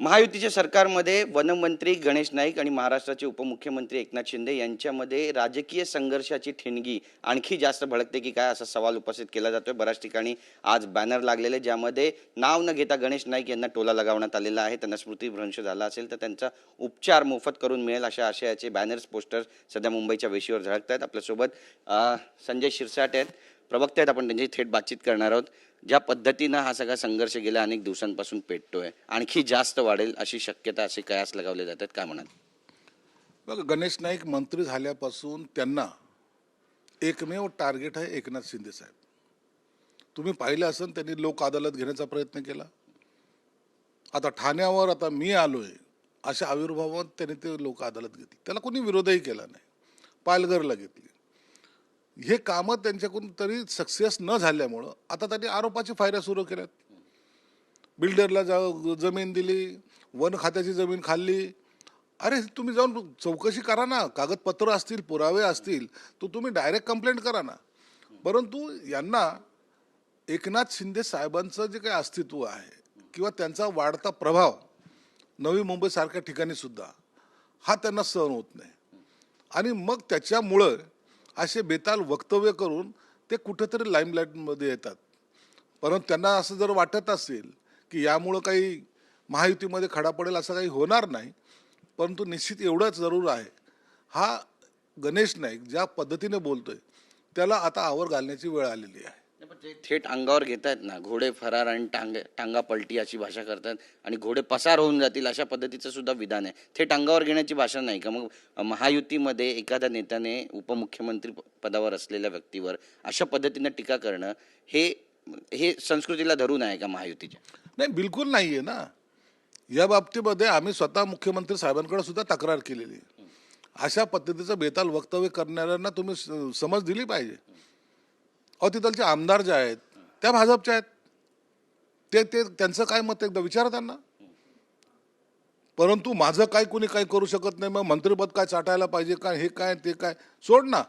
महायुतीच्या सरकारमध्ये वनमंत्री गणेश नाईक आणि महाराष्ट्राचे उपमुख्यमंत्री एकनाथ शिंदे यांच्यामध्ये राजकीय संघर्षाची ठिणगी आणखी जास्त भडकते की काय असा सवाल उपस्थित केला जातोय. बऱ्याच ठिकाणी आज बॅनर लागलेले ज्यामध्ये नाव न घेता गणेश नाईक यांना टोला लगावण्यात आलेला आहे. त्यांना स्मृतिभ्रंश झाला असेल तर त्यांचा उपचार मोफत करून मिळेल अशा आशयाचे बॅनर्स पोस्टर्स सध्या मुंबईच्या वेशीवर झळकत आहेत आपल्यासोबत संजय शिरसाट आहेत. प्रवक्ते आहेत आपण त्यांची थेट बातचीत करणार आहोत. ज्या पद्धतीनं हा सगळा संघर्ष गेल्या अनेक दिवसांपासून पेटतोय. आणखी जास्त वाढेल अशी शक्यता असे कयास लगावले जातात काय म्हणाल? बघा गणेश नाईक मंत्री झाल्यापासून त्यांना एकमेव टार्गेट आहे एकनाथ शिंदे साहेब. तुम्ही पाहिलं असेल त्यांनी लोक अदालत घेण्याचा प्रयत्न केला. आता ठाण्यावर आता मी आलोय अशा आविर्भावात त्यांनी ते लोक अदालत घेतली. त्याला कोणी विरोधही केला नाही. पालघरला घेतली. हे कामं त्यांच्याकडून तरी सक्सेस न झाल्यामुळं आता त्यांनी आरोपाची फायऱ्या सुरू केल्यात बिल्डरला जा जमीन दिली वन खात्याची जमीन खाल्ली. अरे तुम्ही जाऊन चौकशी करा ना. कागदपत्र असतील पुरावे असतील तर तुम्ही डायरेक्ट कंप्लेंट करा ना. परंतु यांना एकनाथ शिंदे साहेबांचं जे काही अस्तित्व आहे किंवा त्यांचा वाढता प्रभाव नवी मुंबईसारख्या ठिकाणी सुद्धा हा त्यांना सहन होत नाही. आणि मग त्याच्यामुळं असे बेताल वक्तव्य करून ते कुठेतरी लाईमलाईटमध्ये येतात. परंतु त्यांना असं जर वाटत असेल की यामुळं काही महायुतीमध्ये खडा पडेल असं काही होणार नाही परंतु निश्चित एवढंच जरूर आहे. हा गणेश नाईक ज्या पद्धतीने बोलतोय त्याला आता आवर घालण्याची वेळ आलेली आहे. म्हणजे थेट अंगावर घेत आहेत ना. घोडे फरार आणि टांग टांगा पलटी अशी भाषा करतात आणि घोडे पसार होऊन जातील अशा पद्धतीचं सुद्धा विधान आहे. थेट अंगावर घेण्याची भाषा नाही का? मग महायुतीमध्ये एखाद्या नेत्याने उपमुख्यमंत्री पदावर असलेल्या व्यक्तीवर अशा पद्धतीनं टीका करणं हे हे संस्कृतीला धरून आहे का महायुतीच्या? नाही बिलकुल नाही आहे ना. या बाबतीमध्ये आम्ही स्वतः मुख्यमंत्री साहेबांकडे सुद्धा तक्रार केलेली अशा पद्धतीचं बेताल वक्तव्य करणाऱ्यांना तुम्ही समज दिली पाहिजे. अहो तिथलचे आमदार जे आहेत त्या भाजपच्या आहेत. ते ते त्यांचं काय मत एकदा विचारा त्यांना. परंतु माझं काय कोणी काही करू शकत नाही मग मंत्रिपद काय चाटायला पाहिजे काय हे काय ते काय सोड ना.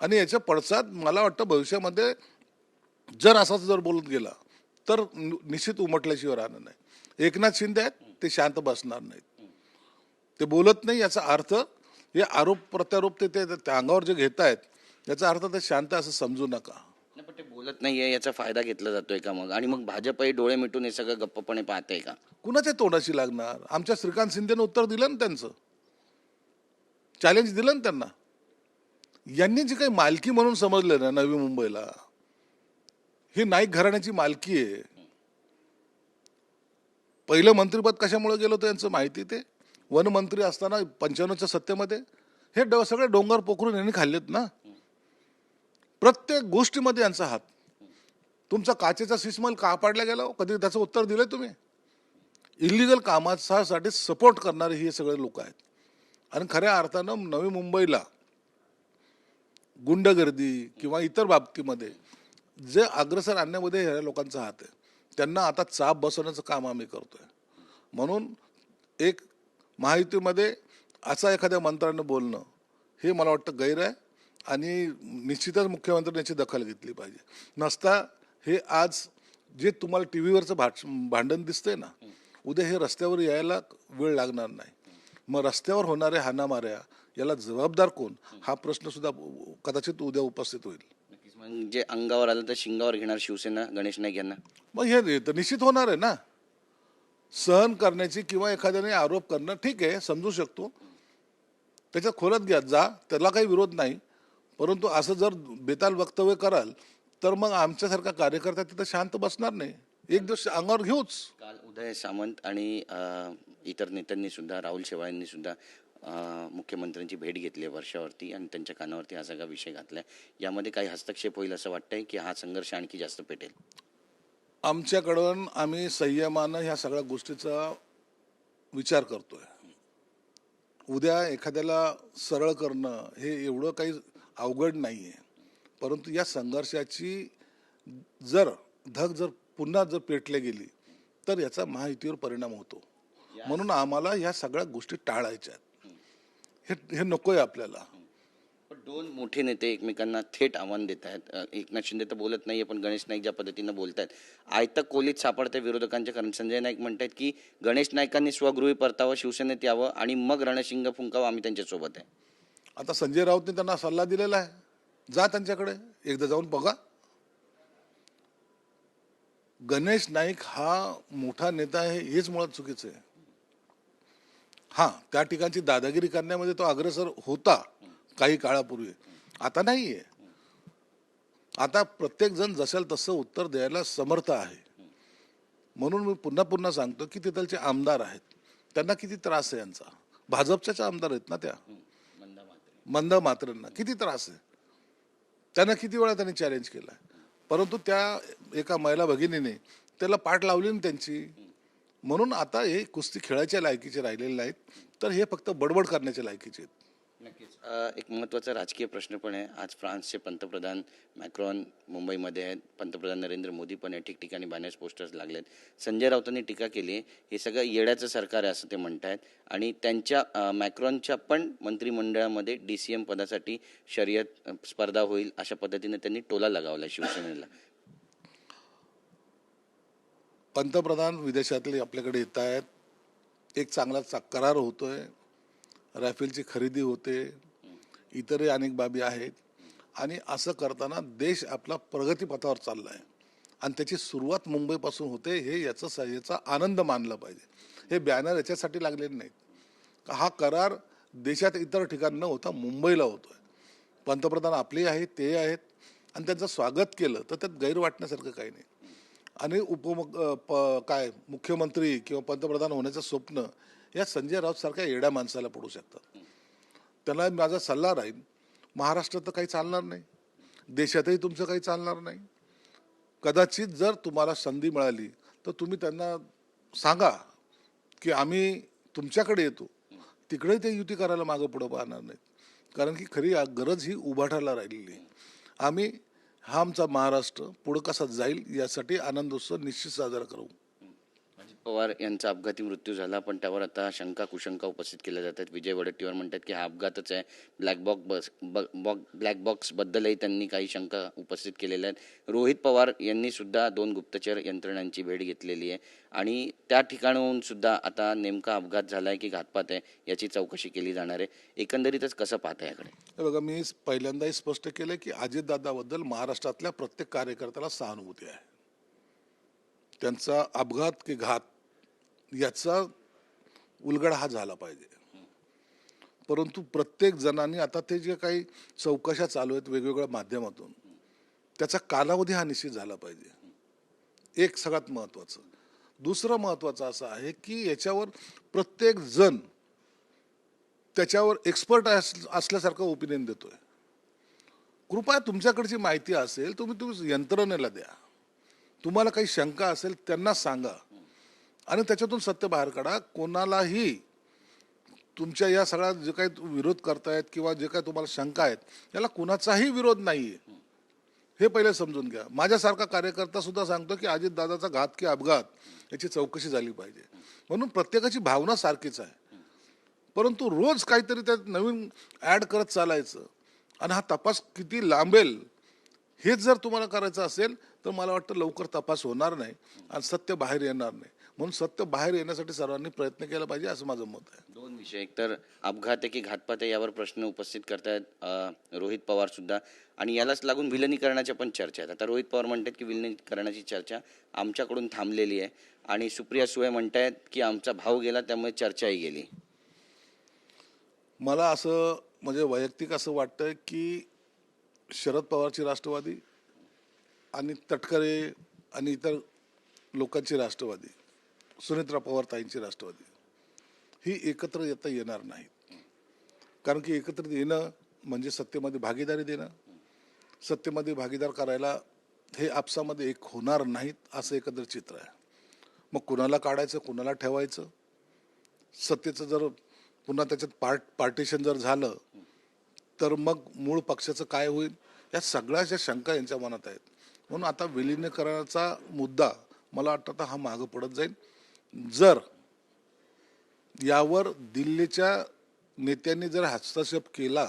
आणि याच्या पडसाद मला वाटतं भविष्यामध्ये जर असाच जर बोलत गेला तर निश्चित उमटल्याशिवाय राहणार नाही. एकनाथ शिंदे आहेत ते शांत बसणार नाहीत. ते बोलत नाही याचा अर्थ हे आरोप प्रत्यारोप ते ते त्या अंगावर जे घेत आहेत याचा अर्थ ते शांत असं समजू नका. नाही, पण ते बोलत नाहीये याचा फायदा घेतला जातोय का मग? आणि मग भाजपही डोळे मिटून हे सगळं गप्पपणे पाहते का? कुणाच्या तोंडाशी लागणार? आमच्या श्रीकांत शिंदेनं उत्तर दिलं ना त्यांचं. चॅलेंज दिलं ना त्यांना. यांनी जी काही मालकी म्हणून समजलं ना नवी मुंबईला ही नाईक घराण्याची मालकी आहे. पहिलं मंत्रिपद कशामुळे गेलं होतं यांचं माहिती ते? वनमंत्री असताना पंच्याण्णवच्या सत्तेमध्ये? हे ड सगळे डोंगर पोखरून यांनी खाल्लेत ना? प्रत्येक गोष्टीमध्ये यांचा हात. तुमचा काचेचा सिस्मल का पाडला गेला हो? कधी त्याचं उत्तर दिलं तुम्ही? इलिगल कामासाठी सपोर्ट करणारे हे सगळे लोक आहेत. आणि खऱ्या अर्थानं नवी मुंबईला गुंडगर्दी किंवा इतर बाबतीमध्ये जे अग्रसर आणण्यामध्ये ह्या लोकांचा हात आहे. त्यांना आता चाप बसवण्याचं काम आम्ही करतोय. म्हणून एक महायुतीमध्ये असा एखाद्या मंत्र्यानं बोलणं हे मला वाटतं गैर आहे. आणि निश्चितच मुख्यमंत्र्यांनी याची दखल घेतली पाहिजे. नसता हे आज जे तुम्हाला टी व्हीवरचं भाष भांडण दिसतंय ना उद्या हे रस्त्यावर यायला वेळ लागणार नाही. मग रस्त्यावर होणाऱ्या हाणामाऱ्या याला जबाबदार कोण? हा प्रश्न सुद्धा कदाचित उद्या उपस्थित होईल. नक्कीच. मग जे अंगावर आलं तर शिंगावर घेणार शिवसेना गणेश नाईक यांना? मग हे हे तर निश्चित होणार आहे ना. सहन करण्याची किंवा एखाद्याने आरोप करणं ठीक आहे समजू शकतो. त्याच्यात खोलात घ्या जा त्याला काही विरोध नाही. परंतु असं जर बेताल वक्तव्य कराल तर मग आमच्यासारखा कार्यकर्ता तिथं शांत बसणार नाही. एक दिवस अंगावर घेऊच. काल उदय सामंत आणि इतर नेत्यांनी सुद्धा राहुल शेवाळ्यांनी सुद्धा मुख्यमंत्र्यांची भेट घेतली आहे वर्षावरती आणि त्यांच्या कानावरती हा सगळा विषय घातलाय. यामध्ये काही हस्तक्षेप होईल असं वाटतंय की हा संघर्ष आणखी जास्त पेटेल? आमच्याकडून आम्ही संयमानं ह्या सगळ्या गोष्टीचा विचार करतोय. उद्या एखाद्याला सरळ करणं हे एवढं काही अवघड नाही आहे परंतु या संघर्षाची जर धग जर पुन्हा जर पेटल्या गेली तर याचा महायुतीवर परिणाम होतो. म्हणून आम्हाला ह्या सगळ्या गोष्टी टाळायच्या हे हे नको आहे आपल्याला. पण दोन मोठे नेते एकमेकांना थेट आव्हान देत आहेत. एकनाथ शिंदे तर बोलत नाहीये पण गणेश नाईक ज्या पद्धतीनं बोलत आहेत आयतं कोलीत सापडते विरोधकांच्या कारण. संजय नाईक म्हणतात की गणेश नाईकांनी स्वगृही परतावं शिवसेनेत यावं आणि मग रणशिंग फुंकावं आम्ही त्यांच्यासोबत आहे. आता संजय राऊतने त्यांना सल्ला दिलेला आहे. जा त्यांच्याकडे एकदा जाऊन बघा. गणेश नाईक हा मोठा नेता आहे हेच मुळात चुकीचं आहे. हा त्या ठिकाणची दादागिरी करण्यामध्ये तो अग्रेसर होता काही काळापूर्वी. आता नाहीये. आता प्रत्येक जण जसेल तसं उत्तर द्यायला समर्थ आहे. म्हणून मी पुन्हा पुन्हा सांगतो की तिथलचे आमदार आहेत. त्यांना किती त्रास आहे यांचा. भाजपच्याच आमदार आहेत ना त्या. मंद मात्रांना. किती त्रास आहे? त्यांना किती वेळा त्यांनी चॅलेंज केला? परंतु त्या एका महिला भगिनीने त्याला पाठ लावली ना त्यांची. म्हणून आता हे कुस्ती खेळायच्या लायकीचे राहिलेले नाहीत. तर हे फक्त बडबड करण्याच्या लायकीचे आहेत. नक्कीच. अ, एक महत्त्वाचा राजकीय प्रश्न पण आहे. आज फ्रान्सचे पंतप्रधान मॅक्रॉन मुंबईमध्ये आहेत. पंतप्रधान नरेंद्र मोदी पण आहे ठिकठिकाणी बॅनर्स पोस्टर्स लागलेत. संजय राऊतांनी टीका केली आहे. हे सगळं येड्याचं सरकार आहे असं ते म्हणतायत. आणि त्यांच्या मॅक्रॉनच्या पण मंत्रिमंडळामध्ये डी सी एम पदासाठी शर्यत स्पर्धा होईल अशा पद्धतीने त्यांनी टोला लगावला शिवसेनेला. पंतप्रधान विदेशातले आपल्याकडे येत आहेत. एक चांगला करार होतोय. राफेलची खरेदी होते. इतरही अनेक बाबी आहेत. आणि असं करताना देश आपला प्रगतीपथावर चालला आहे आणि त्याची सुरुवात मुंबईपासून होते हे याचं याचा आनंद मानला पाहिजे. हे बॅनर याच्यासाठी लागलेले नाहीत. हा करार देशात इतर ठिकाणी न होता मुंबईला होतो आहे पंतप्रधान आपले आहेत ते आहेत. आणि त्यांचं स्वागत केलं तर त्यात गैर वाटण्यासारखं काही नाही. आणि उपमुख प- काय मुख्यमंत्री किंवा पंतप्रधान होण्याचं स्वप्न या संजय राऊत सारख्या येड्या माणसाला पडू शकतात. त्याला माझा सल्ला राहील महाराष्ट्रात तर काही चालणार नाही. देशातही तुमचं काही चालणार नाही. कदाचित जर तुम्हाला संधी मिळाली तर तुम्ही त्यांना सांगा की आम्ही तुमच्याकडे येतो. तिकडे ते युती करायला मागं पुढं पाहणार नाहीत. कारण की खरी गरज ही उभाटायला राहिलेली आहे. आम्ही हा आमचा महाराष्ट्र पुढं कसा जाईल यासाठी आनंदोत्सव निश्चित साजरा करू. पवार यांचा अपघाती मृत्यू झाला पण त्यावर आता शंका कुशंका उपस्थित केल्या जातात विजय वडेट्टीवार म्हणतात की हा अपघातच आहे. ब्लॅक बॉक्स ब्लॅक बॉक्सबद्दलही त्यांनी काही शंका उपस्थित केलेल्या आहेत. रोहित पवार यांनी सुद्धा दोन गुप्तचर यंत्रणांची भेट घेतलेली आहे. आणि त्या ठिकाणाहून सुद्धा आता नेमका अपघात झाला आहे की घातपात आहे याची चौकशी केली जाणार आहे. एकंदरीतच कसं पाहता याकडे? बघा मी पहिल्यांदाही स्पष्ट केलं की अजितदादाबद्दल महाराष्ट्रातल्या प्रत्येक कार्यकर्त्याला सहानुभूती आहे. त्यांचा अपघात की घात याचा उलगडा हा झाला पाहिजे. परंतु प्रत्येक जणांनी आता ते जे काही चौकशा चालू आहेत वेगवेगळ्या माध्यमातून त्याचा कालावधी हा निश्चित झाला पाहिजे. एक सगळ्यात महत्वाचं दुसरं महत्वाचं असं आहे की याच्यावर प्रत्येक जण त्याच्यावर एक्सपर्ट असल्यासारखं ओपिनियन देतोय. कृपया तुमच्याकडची माहिती असेल तुम्ही तुम्ही यंत्रणेला द्या. तुम्हाला काही शंका असेल त्यांना सांगा. आणि त्याच्यातून सत्य बाहेर काढा. कोणालाही तुमच्या या सगळ्या जे काही विरोध करतायत किंवा जे काही तुम्हाला शंका आहेत याला कुणाचाही विरोध नाहीये. हे पहिले समजून घ्या. माझ्यासारखा कार्यकर्ता सुद्धा सांगतो की अजितदादाचा घात की अपघात याची चौकशी झाली पाहिजे. म्हणून प्रत्येकाची भावना सारखीच आहे. परंतु रोज काहीतरी त्यात नवीन ॲड करत चालायचं आणि हा तपास किती लांबेल हेच जर तुम्हाला करायचं असेल तर मला वाटतं लवकर तपास होणार नाही आणि सत्य बाहेर येणार नाही. म्हणून सत्य बाहेर येण्यासाठी सर्वांनी प्रयत्न केला पाहिजे असं माझं मत आहे. दोन विषय. एक तर अपघात आहे की घातपात आहे यावर प्रश्न उपस्थित करतायत रोहित पवार सुद्धा. आणि यालाच लागून विलनीकरणाच्या पण चर्चा आहेत. आता रोहित पवार म्हणतात की विलनीकरणाची चर्चा आमच्याकडून थांबलेली आहे. आणि सुप्रिया सुळे म्हणतायत की आमचा भाव गेला त्यामुळे चर्चाही गेली. मला असं म्हणजे वैयक्तिक असं वाटतं की शरद पवारची राष्ट्रवादी आणि तटकरे आणि इतर लोकांची राष्ट्रवादी. सुनेत्रा पवार ताईंची राष्ट्रवादी. ही एकत्र येता येणार नाहीत. कारण की एकत्र येणं म्हणजे सत्तेमध्ये भागीदारी देणं. सत्तेमध्ये भागीदार करायला हे आपसामध्ये एक होणार नाहीत असं एकत्र चित्र आहे. मग कुणाला काढायचं कुणाला ठेवायचं? सत्तेचं जर पुन्हा त्याच्यात पार्ट पार्टिशन जर झालं तर मग मूळ पक्षाचं काय होईल? या सगळ्याच्या शंका यांच्या मनात आहेत. म्हणून आता विलीनीकरणाचा मुद्दा मला वाटतं आता हा मागं पडत जाईल. जर यावर दिल्लीच्या नेत्यांनी जर हस्तक्षेप केला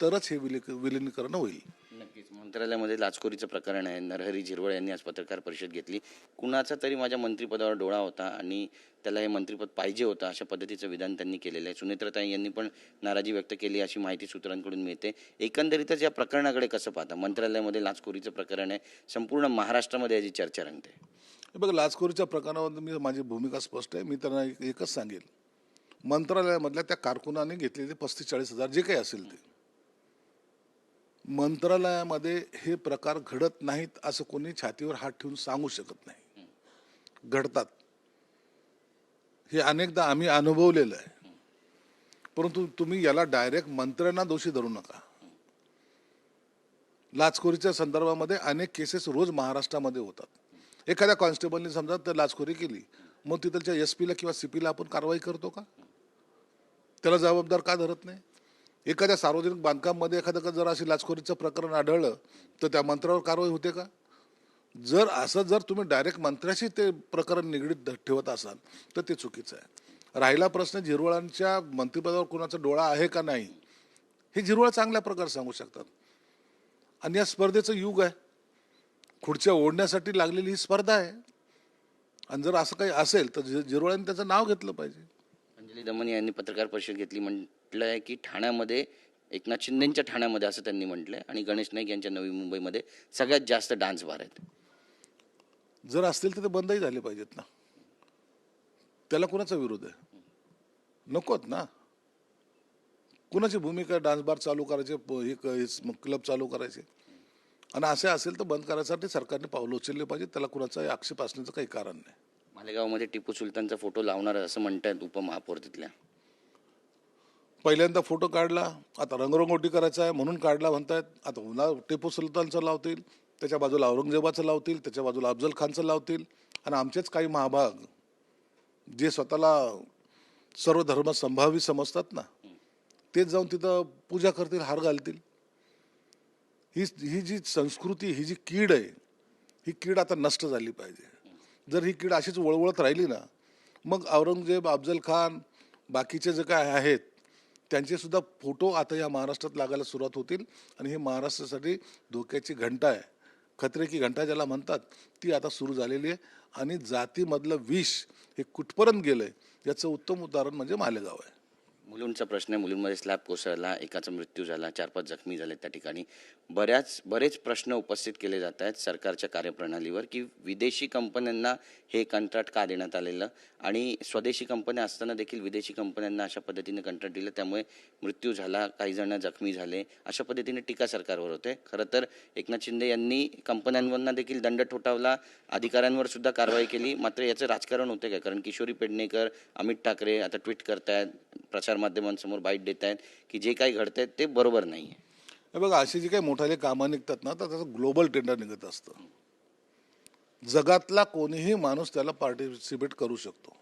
तरच हे विली विलीनीकरण होईल. नक्कीच. मंत्रालयामध्ये लाचखोरीचं प्रकरण आहे. नरहरी झिरवळ यांनी आज पत्रकार परिषद घेतली. कुणाचा तरी माझ्या मंत्रिपदावर डोळा होता आणि त्याला हे मंत्रिपद पाहिजे होतं अशा पद्धतीचं विधान त्यांनी केलेलं आहे. सुनेत्रताई यांनी पण नाराजी व्यक्त केली अशी माहिती सूत्रांकडून मिळते. एकंदरीतच या प्रकरणाकडे कसं पाहता? मंत्रालयामध्ये लाचखोरीचं प्रकरण आहे. संपूर्ण महाराष्ट्रामध्ये याची चर्चा रंगते. बघा लाचखोरीच्या प्रकरणावर मी माझी भूमिका स्पष्ट आहे. मी त्यांना एकच सांगेल. मंत्रालयामधल्या त्या कारकुनाने घेतलेले पस्तीस चाळीस हजार जे काही असेल ते. मंत्रालयामध्ये हे प्रकार घडत नाहीत असं कोणी छातीवर हात ठेवून सांगू शकत नाही. घडतात. हे अनेकदा आम्ही अनुभवलेलं आहे. परंतु तुम्ही याला डायरेक्ट मंत्र्यांना दोषी धरू नका. लाचखोरीच्या संदर्भामध्ये अनेक केसेस रोज महाराष्ट्रामध्ये होतात. एखाद्या कॉन्स्टेबलने समजा तर लाचखोरी केली मग तिथलच्या एस पीला किंवा सी पीला आपण कारवाई करतो का? त्याला जबाबदार का धरत नाही? एखाद्या सार्वजनिक बांधकाममध्ये एखादं जर अशी लाचखोरीचं प्रकरण आढळलं तर त्या मंत्र्यावर कारवाई होते का? जर असं जर तुम्ही डायरेक्ट मंत्र्याशी ते प्रकरण निगडीत ठेवत असाल तर ते चुकीचं आहे. राहिला प्रश्न झिरवळांच्या मंत्रिपदावर कोणाचा डोळा आहे का नाही हे झिरवळ चांगल्या प्रकारे सांगू शकतात. आणि या स्पर्धेचं युग आहे. खुर्च्या ओढण्यासाठी लागलेली ही स्पर्धा आहे. आणि जर असं काही असेल तर झिरवळांनी त्याचं नाव घेतलं पाहिजे. अंजली दमनी यांनी पत्रकार परिषद घेतली. म्हटलं आहे की ठाण्यामध्ये एकनाथ शिंदेच्या ठाण्यामध्ये असं त्यांनी म्हटलंय आणि गणेश नाईक यांच्या नवी मुंबईमध्ये सगळ्यात जास्त डान्स बार आहेत. जर असतील तर ते बंदही झाले पाहिजेत ना. त्याला कुणाचा विरोध आहे? नकोत ना. कुणाची भूमिका डान्स बार चालू करायचे हे क्लब चालू करायचे? आणि असे असेल तर बंद करायसाठी सरकारने पावलं उचलले पाहिजे. त्याला कुणाचा आक्षेप असण्याचं काही कारण नाही. मालेगावमध्ये टिपू सुलतानचा फोटो लावणार असं म्हणतात उपमहापौर तिथल्या. पहिल्यांदा फोटो काढला आता रंगरंगोटी करायचा आहे म्हणून काढला म्हणतायत. आता पुन्हा टिपू सुलतानचं लावतील त्याच्या बाजूला औरंगजेबाचं लावतील त्याच्या बाजूला अफजल खानचं लावतील. आणि आमचेच काही महाभाग जे स्वतःला सर्व धर्म संभावी समजतात ना तेच जाऊन तिथं पूजा करतील हार घालतील. ही ही जी संस्कृती ही जी कीड आहे ही कीड आता नष्ट झाली पाहिजे. जर ही कीड अशीच वळवळत राहिली ना मग औरंगजेब अफजल खान बाकीचे जे काय आहेत त्यांचे सुद्धा फोटो आता या महाराष्ट्रात लागायला सुरुवात होतील. आणि हे महाराष्ट्रासाठी धोक्याची घंटा आहे. खतरे की घंटा ज्याला म्हणतात ती आता सुरू झालेली आहे. आणि जातीमधलं विष हे कुठपर्यंत गेलं आहे याचं उत्तम उदाहरण म्हणजे मालेगाव आहे. मुलुंडचा प्रश्न आहे. मुलुंडमध्ये स्लॅब कोसळला एकाचा मृत्यू झाला चार पाच जखमी झाले त्या ठिकाणी. बऱ्याच बरेच प्रश्न उपस्थित केले जात आहेत सरकारच्या कार्यप्रणालीवर की विदेशी कंपन्यांना हे कंत्राट का देण्यात आलेलं? आणि स्वदेशी कंपन्या असताना देखील विदेशी कंपन्यांना अशा पद्धतीने कंत्राट दिलं त्यामुळे मृत्यू झाला काही जण जखमी झाले. अशा पद्धतीने टीका सरकारवर होते. खरं तर एकनाथ शिंदे यांनी कंपन्यांवरना देखील दंड ठोठावला अधिकाऱ्यांवर सुद्धा कारवाई केली. मात्र याचं राजकारण होते काय? कारण किशोरी पेडणेकर अमित ठाकरे आता ट्विट करतायत प्रसारमाध्यमांसमोर बाईट देत आहेत की जे काही घडतंय ते बरोबर नाही आहे. बघा अशी जी काही मोठाले कामं निघतात ना तर त्याचं ग्लोबल टेंडर निघत असतं. जगातला कोणीही माणूस त्याला पार्टिसिपेट करू शकतो.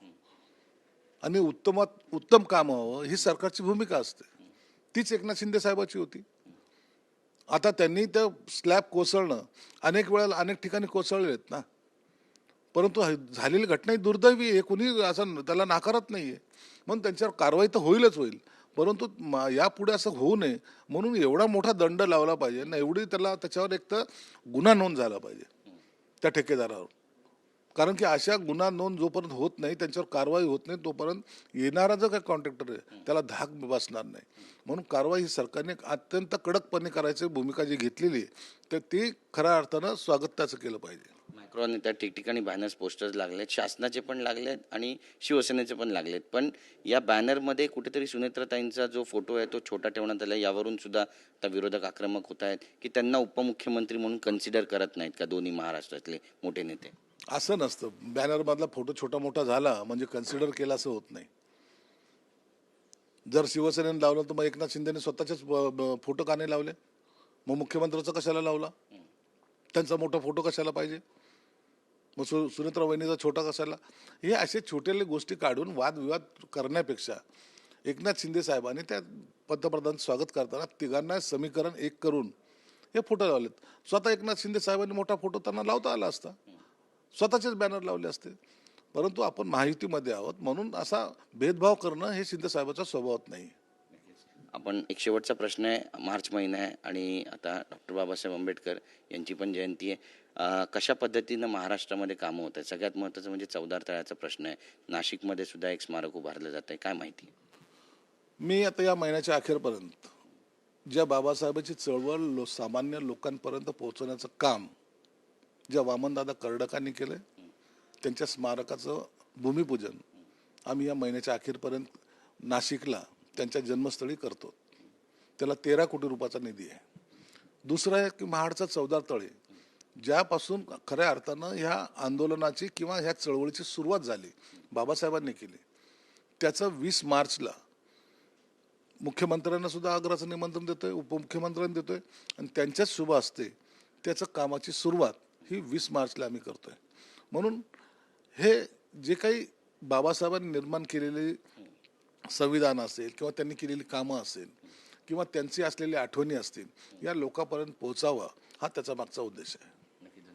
आणि उत्तमात उत्तम काम व्हावं ही सरकारची भूमिका असते. तीच एकनाथ शिंदे साहेबाची होती. आता त्यांनी त्या स्लॅब कोसळणं अनेक वेळेला अनेक ठिकाणी कोसळलेत ना. परंतु झालेली घटना ही दुर्दैवी आहे. कुणी असं त्याला नाकारत नाही आहे म्हणून त्यांच्यावर कारवाई तर होईलच होईल. परंतु मा- यापुढे असं होऊ नये म्हणून एवढा मोठा दंड लावला पाहिजे ना एवढी त्याला त्याच्यावर एक तर गुन्हा नोंद झाला पाहिजे त्या ठेकेदारावर. कारण की अशा गुन्हा नोंद जोपर्यंत होत नाही त्यांच्यावर कारवाई होत नाही तोपर्यंत येणारा जो काही कॉन्ट्रॅक्टर आहे त्याला धाक बसणार नाही. म्हणून कारवाई ही सरकारने अत्यंत कडकपणे करायची भूमिका जी घेतलेली आहे तर ती खऱ्या अर्थानं स्वागताचं केलं पाहिजे. मायक्रो आणि त्या ठिकठिकाणी बॅनर्स पोस्टर्स लागलेत. शासनाचे पण लागलेत आणि शिवसेनेचे पण लागलेत. पण या बॅनरमध्ये कुठेतरी सुनेत्रताईंचा जो फोटो आहे तो छोटा ठेवण्यात आला यावरून सुद्धा आता विरोधक आक्रमक होत आहेत की त्यांना उपमुख्यमंत्री म्हणून कन्सिडर करत नाहीत का दोन्ही महाराष्ट्रातले मोठे नेते? असं नसतं. बॅनरमधला फोटो छोटा मोठा झाला म्हणजे कन्सिडर केला असं होत नाही. जर शिवसेनेने लावलं तर मग एकनाथ शिंदेने स्वतःचेच फोटो का नाही लावले? मग मुख्यमंत्र्याचा कशाला लावला? त्यांचा मोठा फोटो कशाला पाहिजे? मग सु सुनेत्रा वहिनीचा छोटा कसायला हे असे छोटेले गोष्टी काढून वादविवाद करण्यापेक्षा एकनाथ शिंदे साहेबांनी त्या पंतप्रधान स्वागत करताना तिघांना समीकरण एक करून हे फोटो लावलेत. स्वतः एकनाथ शिंदे साहेबांनी मोठा फोटो त्यांना लावता आला असता. स्वतःचेच बॅनर लावले असते. परंतु आपण महायुतीमध्ये आहोत म्हणून असा भेदभाव करणं हे शिंदे साहेबाच्या स्वभावात नाही. आपण एक शेवटचा प्रश्न आहे मार्च महिना आहे आणि आता डॉक्टर बाबासाहेब आंबेडकर यांची पण जयंती आहे. कशा पद्धतीनं महाराष्ट्रामध्ये कामं होत आहेत? सगळ्यात महत्त्वाचं म्हणजे चौदार तळ्याचा प्रश्न आहे. नाशिकमध्ये सुद्धा एक स्मारक उभारलं जात आहे काय माहिती? मी आता या महिन्याच्या अखेरपर्यंत ज्या बाबासाहेबांची चळवळ लो सामान्य लोकांपर्यंत पोहोचवण्याचं काम ज्या वामनदादा कर्डकांनी केलं त्यांच्या स्मारकाचं भूमिपूजन आम्ही या महिन्याच्या अखेरपर्यंत नाशिकला त्यांच्या जन्मस्थळी करतो. त्याला तेरा कोटी रुपयाचा निधी आहे. दुसरं आहे की महाडचा चौदार तळे ज्यापासून खऱ्या अर्थानं ह्या आंदोलनाची किंवा ह्या चळवळीची सुरुवात झाली बाबासाहेबांनी केली. त्याचं वीस मार्चला मुख्यमंत्र्यांना सुद्धा आग्रहाचं निमंत्रण देतोय उपमुख्यमंत्र्यांना देतोय आणि त्यांच्याच शुभ असते त्याचं कामाची सुरुवात ही वीस मार्चला आम्ही करतोय. म्हणून हे जे काही बाबासाहेबांनी निर्माण केलेले संविधान असेल किंवा त्यांनी केलेली कामं असेल किंवा त्यांची असलेली आठवणी असतील या लोकांपर्यंत पोहोचावा हा त्याचा मागचा उद्देश आहे.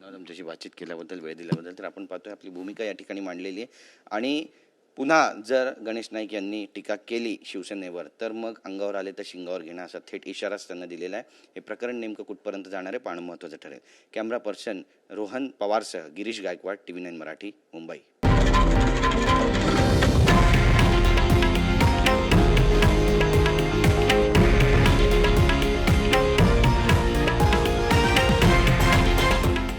धन्यवाद आमच्याशी बातचीत केल्याबद्दल वेळ दिल्याबद्दल. तर आपण पाहतोय आपली भूमिका या ठिकाणी मांडलेली आहे. आणि पुन्हा जर गणेश नाईक यांनी टीका केली शिवसेनेवर तर मग अंगावर आले तर शिंगावर घेणं असा थेट इशाराच त्यांना दिलेला आहे. हे प्रकरण नेमकं कुठपर्यंत जाणार आहे पाहणं महत्त्वाचं ठरेल. Camera person Rohan पवारसह Girish Gaikwad T V nine Marathi Mumbai.